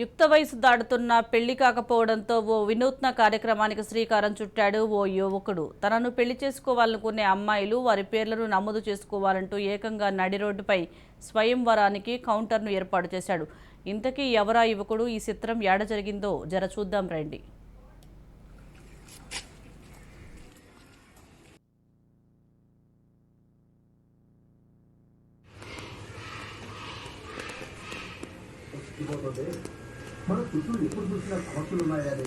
యుక్త వయసు దాటుతున్న పెళ్ళి కాకపోవడంతో ఓ వినూత్న కార్యక్రమానికి శ్రీకారం చుట్టాడు ఓ యువకుడు. తనను పెళ్ళి చేసుకోవాలనుకునే అమ్మాయిలు వారి పేర్లను నమోదు చేసుకోవాలంటూ ఏకంగా నడి రోడ్డుపై స్వయంవరానికి కౌంటర్ను ఏర్పాటు చేశాడు. ఇంతకీ ఎవరా యువకుడు? ఈ చిత్రం ఏడ జరిగిందో జర చూద్దాం రండి. ఇవ్వకపోతే మన చుట్టూ ఎప్పుడు సమస్యలు ఉన్నాయని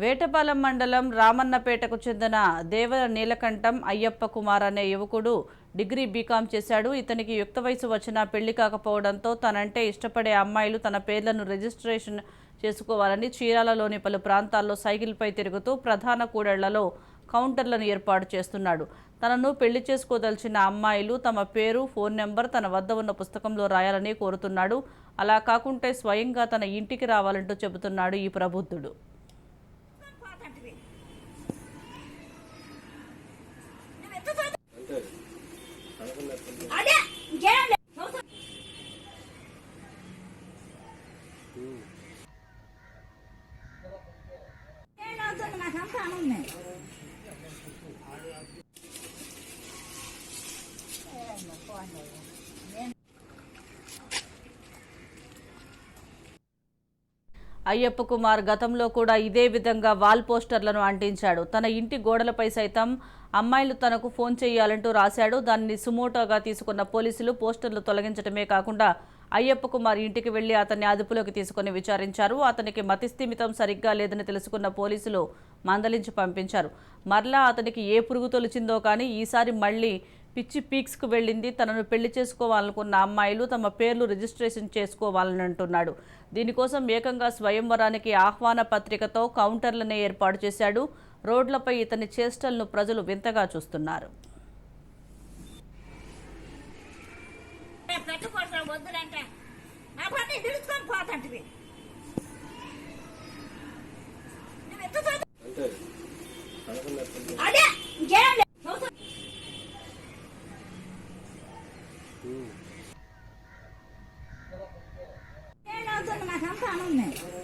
వేటపాలెం మండలం రామన్నపేటకు చెందిన దేవర నీలకంఠం అయ్యప్ప కుమార్ అనే యువకుడు డిగ్రీ బీకాం చేశాడు. ఇతనికి యుక్త వయసు వచ్చినా పెళ్ళి కాకపోవడంతో తనంటే ఇష్టపడే అమ్మాయిలు తన పేర్లను రిజిస్ట్రేషన్ చేసుకోవాలని చీరాలలోని పలు ప్రాంతాల్లో సైకిల్పై తిరుగుతూ ప్రధాన కూడళ్ళలో కౌంటర్లను ఏర్పాటు చేస్తున్నాడు. తనను పెళ్ళి చేసుకోదలిచిన అమ్మాయిలు తమ పేరు ఫోన్ నెంబర్ తన వద్ద ఉన్న పుస్తకంలో రాయాలని కోరుతున్నాడు. అలా కాకుంటే స్వయంగా తన ఇంటికి రావాలంటూ చెబుతున్నాడు ఈ ప్రబుద్ధుడు. అదే ఇంకేం అయ్యప్ప కుమార్ గతంలో కూడా ఇదే విధంగా వాల్ పోస్టర్లను అంటించాడు. తన ఇంటి గోడలపై సైతం అమ్మాయిలు తనకు ఫోన్ చేయాలంటూ రాశాడు. దాన్ని సుమోటోగా తీసుకున్న పోలీసులు పోస్టర్లు తొలగించడమే కాకుండా అయ్యప్ప కుమార్ ఇంటికి వెళ్ళి అతన్ని అదుపులోకి తీసుకుని విచారించారు. అతనికి మతిస్థిమితం సరిగ్గా లేదని తెలుసుకున్న పోలీసులు మందలించి పంపించారు. మరలా అతనికి ఏ పురుగు తొలిచిందో కానీ ఈసారి మళ్ళీ పిచ్చి పీక్స్కు వెళ్ళింది. తనను పెళ్ళి చేసుకోవాలనుకున్న అమ్మాయిలు తమ పేర్లు రిజిస్ట్రేషన్ చేసుకోవాలని అంటున్నాడు. దీనికోసం ఏకంగా స్వయంవరానికి ఆహ్వాన పత్రికతో కౌంటర్లనే ఏర్పాటు చేశాడు. రోడ్లపై ఇతని చేష్టలను ప్రజలు వింతగా చూస్తున్నారు. పెట్టుకోవడం వద్దులంటే నా పని పోతంటివి. down there.